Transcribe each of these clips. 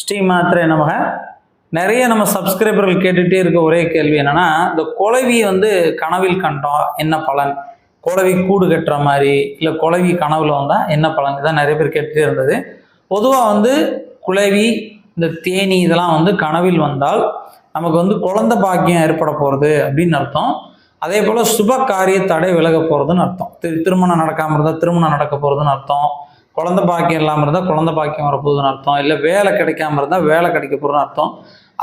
ஸ்ரீ மாத்திரை நமக. நிறைய நம்ம சப்ஸ்கிரைபர்கள் கேட்டுகிட்டே இருக்க ஒரே கேள்வி என்னென்னா இந்த குலவியை வந்து கனவில் கண்டோம் என்ன பலன்? குலவி கூடு கட்டுற மாதிரி இல்லை குலவி கனவில் வந்தால் என்ன பலன்? இதான் நிறைய பேர் கேட்டுகிட்டே இருந்தது. பொதுவாக வந்து குழவி இந்த தேனி இதெல்லாம் வந்து கனவில் வந்தால் நமக்கு வந்து குழந்த பாக்கியம் ஏற்பட போகிறது அப்படின்னு அர்த்தம். அதே போல் சுப காரிய தடை விலக போகிறதுன்னு அர்த்தம். திரு திருமணம் நடக்காமல் இருந்தால் திருமணம் நடக்க போகிறதுன்னு அர்த்தம். குழந்தை பாக்கியம் இல்லாமல் இருந்தால் குழந்தை பாக்கியம் வரப்போகுதுன்னு அர்த்தம். இல்லை வேலை கிடைக்காம இருந்தால் வேலை கிடைக்க போகிறதுன்னு அர்த்தம்.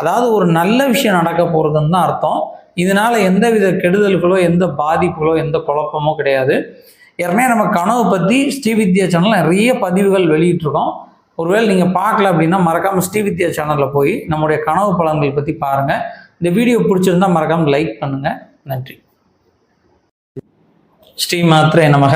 அதாவது ஒரு நல்ல விஷயம் நடக்க போகிறதுன்னு தான் அர்த்தம். இதனால் எந்த வித கெடுதல்களோ எந்த பாதிப்புகளோ எந்த குழப்பமோ கிடையாது. ஏற்கனவே நம்ம கனவு பற்றி ஸ்ரீவித்யா சேனல் நிறைய பதிவுகள் வெளியிட்டிருக்கோம். ஒருவேளை நீங்கள் பார்க்கல அப்படின்னா மறக்காமல் ஸ்ரீவித்யா சேனலில் போய் நம்முடைய கனவு பலன்கள் பற்றி பாருங்கள் இந்த வீடியோ பிடிச்சிருந்தா மறக்காமல் லைக் பண்ணுங்கள் நன்றி. ஸ்ரீ மாத்திரை நமக.